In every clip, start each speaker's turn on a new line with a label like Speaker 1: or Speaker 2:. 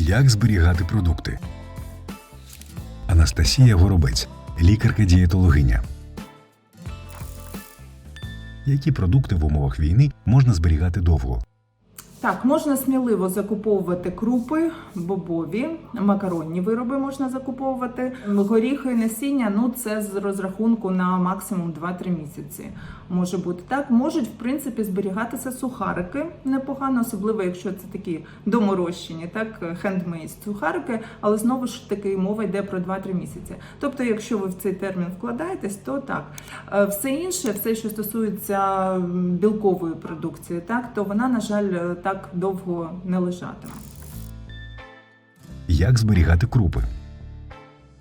Speaker 1: Як зберігати продукти? Анастасія Горобець, лікарка-дієтологиня. Які продукти в умовах війни можна зберігати довго?
Speaker 2: Так, можна сміливо закуповувати крупи, бобові, макаронні вироби можна закуповувати. Горіхи насіння, ну це з розрахунку на максимум 2-3 місяці. Може бути так. Можуть в принципі зберігатися сухарики непогано, особливо якщо це такі доморощені, так хендмейд сухарики, але знову ж таки мова йде про 2-3 місяці. Тобто, якщо ви в цей термін вкладаєтесь, то так. Е, Все інше, все, що стосується білкової продукції, так то вона, на жаль, е, так довго не лежатиме.
Speaker 1: Як зберігати крупи?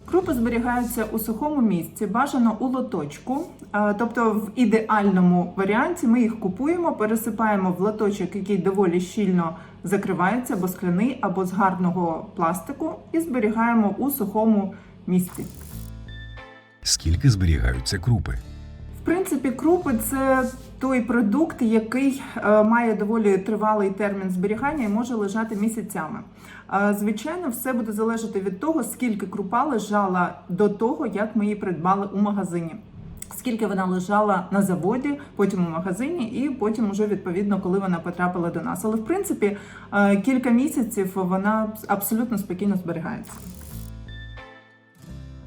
Speaker 2: Крупи зберігаються у сухому місці, бажано у лоточку. Е, Тобто, в ідеальному варіанті ми їх купуємо, пересипаємо в лоточок, який доволі щільно закривається, або скляний, або з гарного пластику, і зберігаємо у сухому місці.
Speaker 1: Скільки зберігаються крупи?
Speaker 2: Принципі, крупи це той продукт, який е, має доволі тривалий термін зберігання і може лежати місяцями. Е, Звичайно, все буде залежати від того, скільки крупа лежала до того, як ми її придбали у магазині. Скільки вона лежала на заводі, потім у магазині, і потім уже відповідно, коли вона потрапила до нас. Але в принципі е, кілька місяців вона абсолютно спокійно зберігається.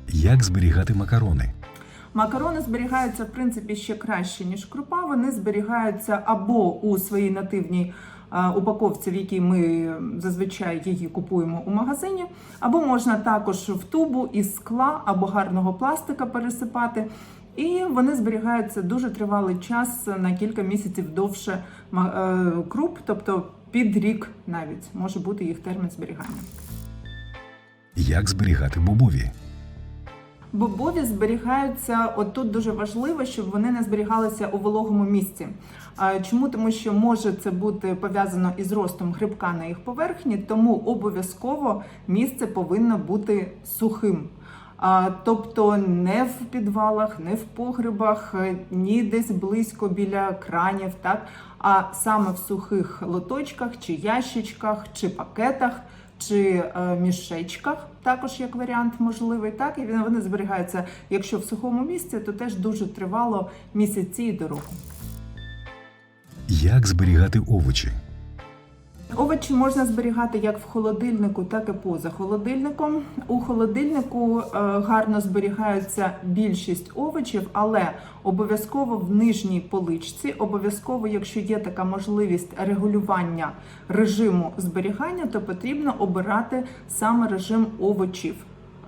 Speaker 1: Як зберігати макарони?
Speaker 2: Макарони зберігаються в принципі ще краще ніж крупа. Вони зберігаються або у своїй нативній е, упаковці, в якій ми зазвичай її купуємо у магазині, або можна також в тубу із скла або гарного пластика пересипати. І вони зберігаються дуже тривалий час на кілька місяців довше е, круп, тобто під рік навіть може бути їх термін зберігання.
Speaker 1: Як зберігати бобові?
Speaker 2: Бобові зберігаються отут дуже важливо, щоб вони не зберігалися у вологому місці. Чому? Тому що може це бути пов'язано із ростом грибка на їх поверхні, тому обов'язково місце повинно бути сухим. Тобто не в підвалах, не в погребах, е, ні десь близько біля кранів, так а саме в сухих лоточках чи ящичках чи пакетах чи е, мішечках, також як варіант можливий. Так і вони зберігаються, якщо в сухому місці, то теж дуже тривало місяці і до року.
Speaker 1: Як зберігати овочі?
Speaker 2: Овочі можна зберігати як в холодильнику, так і поза холодильником. У холодильнику е, гарно зберігаються більшість овочів, але обов'язково в нижній поличці, обов'язково, якщо є така можливість регулювання режиму зберігання, то потрібно обирати саме режим овочів.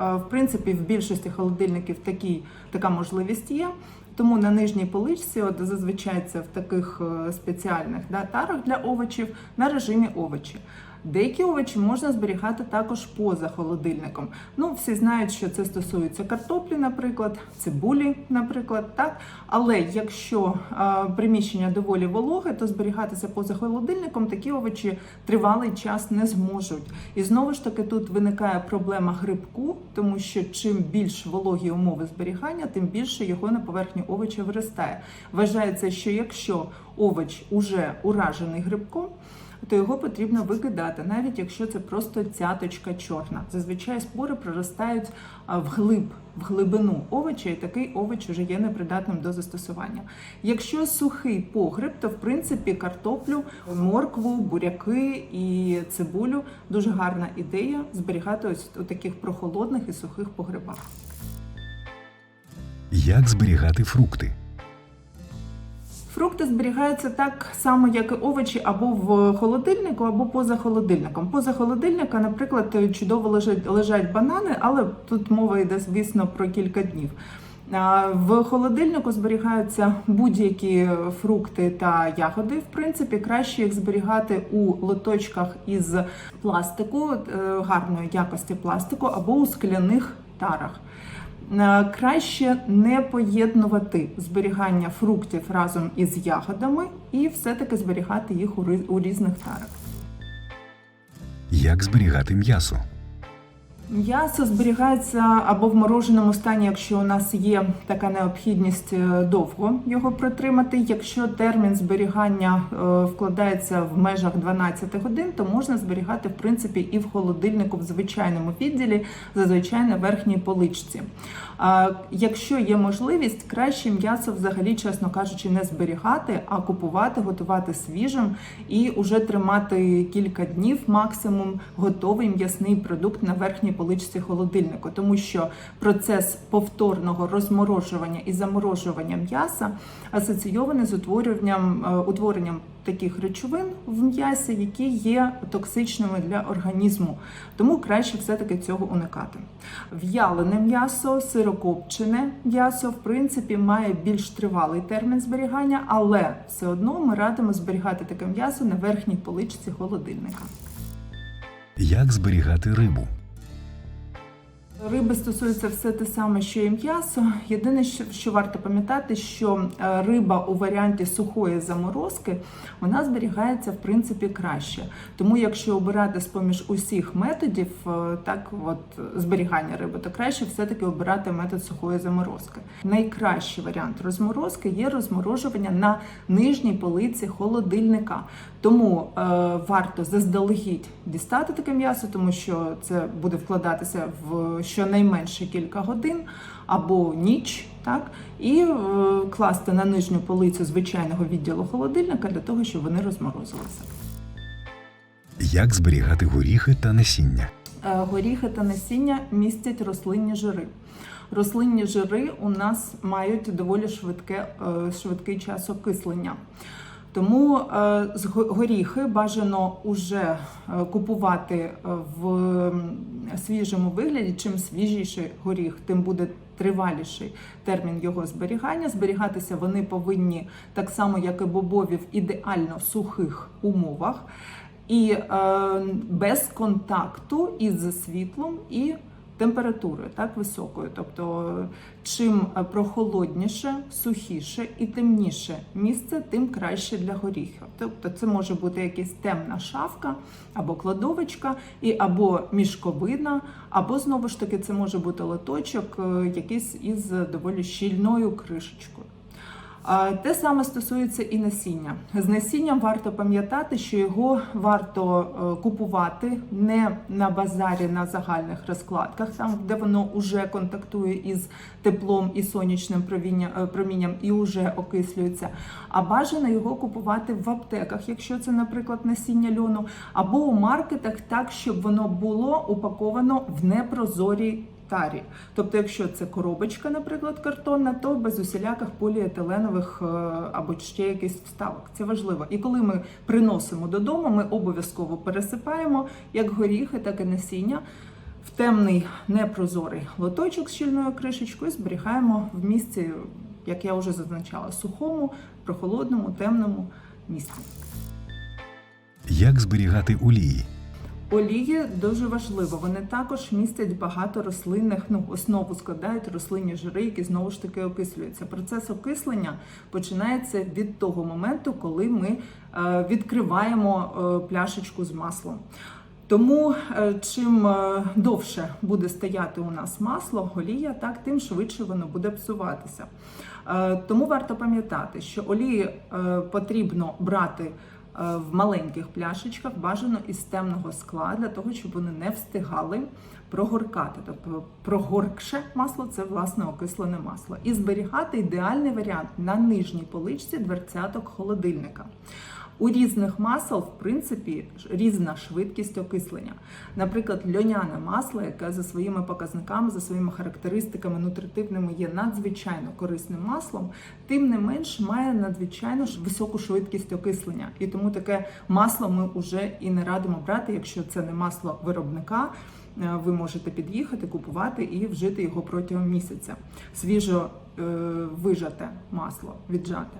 Speaker 2: Е, В принципі, в більшості холодильників такі, така можливість є. Тому на нижній поличці, от зазвичай це в таких е, спеціальних да, тарах для овочів, на режимі овочі. Деякі овочі можна зберігати також поза холодильником. Ну, всі знають, що це стосується картоплі, наприклад, цибулі, наприклад, так. Але якщо е, приміщення доволі вологе, то зберігатися поза холодильником такі овочі тривалий час не зможуть. І знову ж таки тут виникає проблема грибку, тому що чим більш вологі умови зберігання, тим більше його на поверхні овоча виростає. Вважається, що якщо овоч уже уражений грибком, то його потрібно викидати, навіть якщо це просто цяточка чорна. Зазвичай спори проростають вглиб, в глибину овоча, і такий овоч вже є непридатним до застосування. Якщо сухий погреб, то в принципі картоплю, моркву, буряки і цибулю дуже гарна ідея зберігати ось у таких прохолодних і сухих погребах.
Speaker 1: Як зберігати фрукти?
Speaker 2: Фрукти зберігаються так само, як і овочі, або в холодильнику, або поза холодильником. Поза холодильника, наприклад, чудово лежать, лежать банани, але тут мова йде, звісно, про кілька днів. В холодильнику зберігаються будь-які фрукти та ягоди. В принципі, краще їх зберігати у лоточках із пластику, е, гарної якості пластику, або у скляних тарах. Е, Краще не поєднувати зберігання фруктів разом із ягодами і все-таки зберігати їх у різних тарах.
Speaker 1: Як зберігати м'ясо?
Speaker 2: М'ясо зберігається або в мороженому стані, якщо у нас є така необхідність е, довго його протримати. Якщо термін зберігання е, вкладається в межах 12 годин, то можна зберігати в принципі і в холодильнику в звичайному відділі, зазвичай на верхній поличці. Якщо є можливість, краще м'ясо взагалі, чесно кажучи, не зберігати, а купувати, готувати свіжим і уже тримати кілька днів максимум готовий м'ясний продукт на верхній поличці холодильнику, тому що процес повторного розморожування і заморожування м'яса асоційований з утворенням, е, утворенням таких речовин в м'ясі, які є токсичними для організму. Тому краще все-таки цього уникати. В'ялене м'ясо, сирокопчене м'ясо, в принципі, має більш тривалий термін зберігання, але все одно ми радимо зберігати таке м'ясо на верхній поличці холодильника.
Speaker 1: Як зберігати рибу?
Speaker 2: Риби стосується все те саме, що і м'ясо. Єдине, що, варто пам'ятати, що е, риба у варіанті сухої заморозки вона зберігається в принципі краще. Тому, якщо обирати з поміж усіх методів, е, так от зберігання риби, то краще все-таки обирати метод сухої заморозки. Найкращий варіант розморозки є розморожування на нижній полиці холодильника. Тому е, варто заздалегідь дістати таке м'ясо, тому що це буде вкладатися в щонайменше кілька годин або ніч, так і е, класти на нижню полицю звичайного відділу холодильника для того, щоб вони розморозилися.
Speaker 1: Як зберігати горіхи та насіння?
Speaker 2: Е, Горіхи та насіння містять рослинні жири. Рослинні жири у нас мають доволі швидке, е, швидкий час окислення. Тому е, горіхи бажано уже е, купувати е, в свіжому вигляді. Чим свіжіший горіх, тим буде триваліший термін його зберігання. Зберігатися вони повинні так само, як і бобові, в ідеально сухих умовах і без контакту із світлом і температурою, так високою. Тобто, чим е, прохолодніше, сухіше і темніше місце, тим краще для горіхів. Тобто, це може бути якась темна шафка або кладовочка, і або мішковина, або знову ж таки це може бути лоточок, е, якийсь із доволі щільною кришечкою. Те саме стосується і насіння. З насінням варто пам'ятати, що його варто е, купувати не на базарі на загальних розкладках, там де воно вже контактує із теплом і сонячним е, промінням і вже окислюється. А бажано його купувати в аптеках, якщо це, наприклад, насіння льону, або у маркетах, так щоб воно було упаковано в непрозорій тарі. Тобто, якщо це коробочка, наприклад, картонна, то без усіляких поліетиленових е, або ще якихось вставок. Це важливо. І коли ми приносимо додому, ми обов'язково пересипаємо як горіхи, так і насіння. В темний непрозорий лоточок з щільною кришечкою зберігаємо в місці, як я вже зазначала, сухому, прохолодному, темному місці.
Speaker 1: Як зберігати олії?
Speaker 2: Олії дуже важливо. Вони також містять багато рослинних, ну основу складають рослинні жири, які знову ж таки окислюються. Процес окислення починається від того моменту, коли ми е, відкриваємо е, пляшечку з маслом. Тому е, чим довше буде стояти у нас масло, олія, так тим швидше воно буде псуватися. Тому варто пам'ятати, що олії потрібно брати в маленьких пляшечках, бажано із темного скла, для того, щоб вони не встигали прогоркати. Тобто прогоркше масло це власне окислене масло. І зберігати ідеальний варіант на нижній поличці дверцяток холодильника. У різних масел, в принципі, різна швидкість окислення. Наприклад, льоняне масло, яке за своїми показниками, за своїми характеристиками нутритивними є надзвичайно корисним маслом, тим не менш має надзвичайно високу швидкість окислення. І тому таке масло ми вже і не радимо брати, якщо це не масло виробника. Е, Ви можете під'їхати, купувати і вжити його протягом місяця. Свіжо е, вижате масло віджате.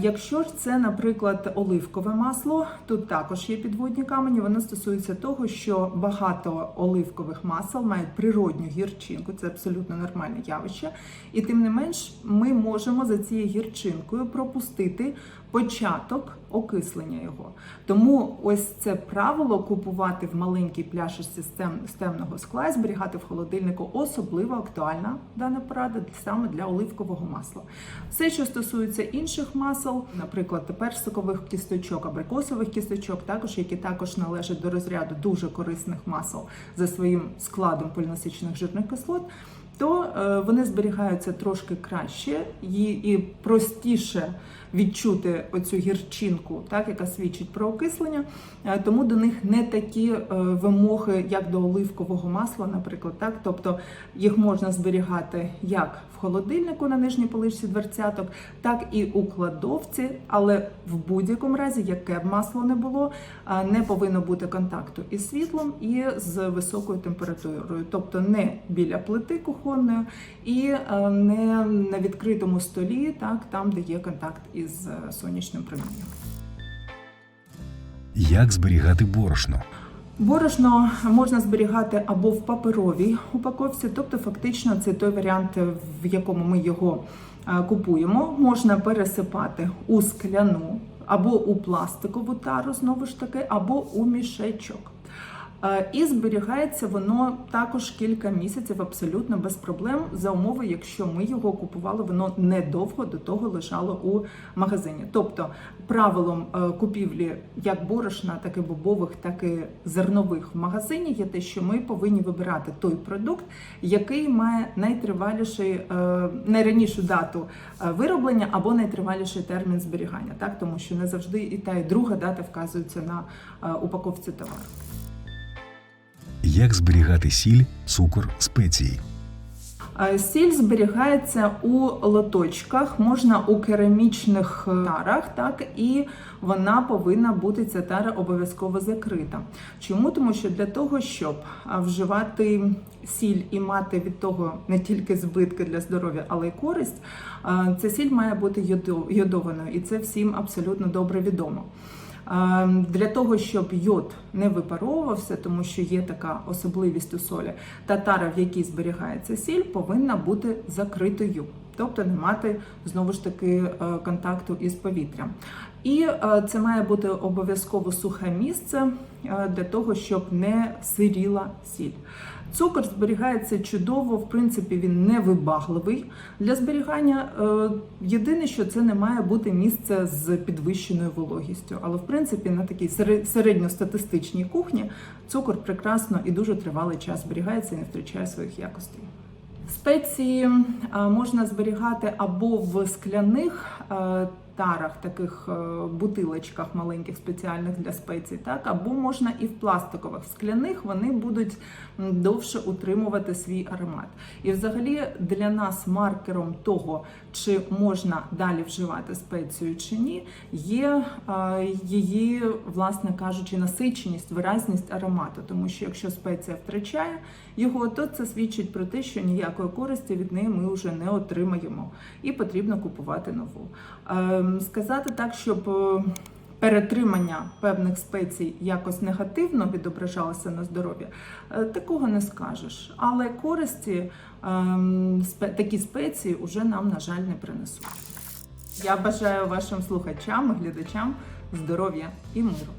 Speaker 2: Якщо ж це, наприклад, оливкове масло, тут також є підводні камені. Воно стосується того, що багато оливкових масел мають природню гірчинку, це абсолютно нормальне явище. І тим не менш, ми можемо за цією гірчинкою пропустити початок окислення його. Тому ось це правило купувати в маленькій пляшечці з темного скла і зберігати в холодильнику особливо актуальна дана порада саме для оливкового масла. Все, що стосується інших масел, наприклад, персикових кісточок, абрикосових кісточок, також які також належать до розряду дуже корисних масел за своїм складом полінасичених жирних кислот. То е, вони зберігаються трошки краще і, простіше відчути оцю гірчинку, так яка свідчить про окислення. Е, Тому до них не такі е, вимоги, як до оливкового масла, наприклад. Так, тобто їх можна зберігати як в холодильнику на нижній поличці дверцяток, так і у кладовці, але в будь-якому разі, яке б масло не було, не повинно бути контакту із світлом і з високою температурою, тобто не біля плити кухонної і е, не на відкритому столі, так там, де є контакт із е, сонячним промінням.
Speaker 1: Як зберігати борошно?
Speaker 2: Борошно можна зберігати або в паперовій упаковці, тобто фактично це той варіант, в якому ми його е, купуємо. Можна пересипати у скляну або у пластикову тару, знову ж таки, або у мішечок. Е, І зберігається воно також кілька місяців абсолютно без проблем за умови, якщо ми його купували, воно недовго до того лежало у магазині. Тобто правилом е, купівлі як борошна, так і бобових, так і зернових в магазині є те, що ми повинні вибирати той продукт, який має найтриваліший, е, найранішу дату вироблення або найтриваліший термін зберігання, так тому що не завжди і та і друга дата вказується на упаковці товару.
Speaker 1: Як зберігати сіль, цукор, спеції?
Speaker 2: Сіль зберігається у лоточках, можна у керамічних е, тарах, так і вона повинна бути ця тара обов'язково закрита. Чому? Тому що для того, щоб вживати сіль і мати від того не тільки збитки для здоров'я, але й користь, ця сіль має бути йодо- йодованою, і це всім абсолютно добре відомо. Е, Для того, щоб йод не випаровувався, тому що є така особливість у солі, татара, в якій зберігається сіль, повинна бути закритою, тобто не мати знову ж таки е, контакту із повітрям. І е, це має бути обов'язково сухе місце е, для того, щоб не сиріла сіль. Цукор зберігається чудово, в принципі, він не вибагливий для зберігання. Е, Єдине, що це не має бути місце з підвищеною вологістю. Але в принципі на такій середньостатистичній кухні цукор прекрасно і дуже тривалий час зберігається і не втрачає своїх якостей. Спеції можна зберігати або в скляних тарах, таких е, бутилочках маленьких спеціальних для спецій, так або можна і в пластикових. В скляних вони будуть довше утримувати свій аромат. І взагалі для нас маркером того, чи можна далі вживати спецію чи ні, є е, її, власне кажучи, насиченість, виразність аромату. Тому що якщо спеція втрачає його, то це свідчить про те, що ніякої користі від неї ми вже не отримаємо, і потрібно купувати нову. Ем, Сказати так, щоб е, перетримання певних спецій якось негативно відображалося на здоров'я, е, такого не скажеш. Але користі ем, такі спеції вже нам, на жаль, не принесуть. Я бажаю вашим слухачам і глядачам здоров'я і миру.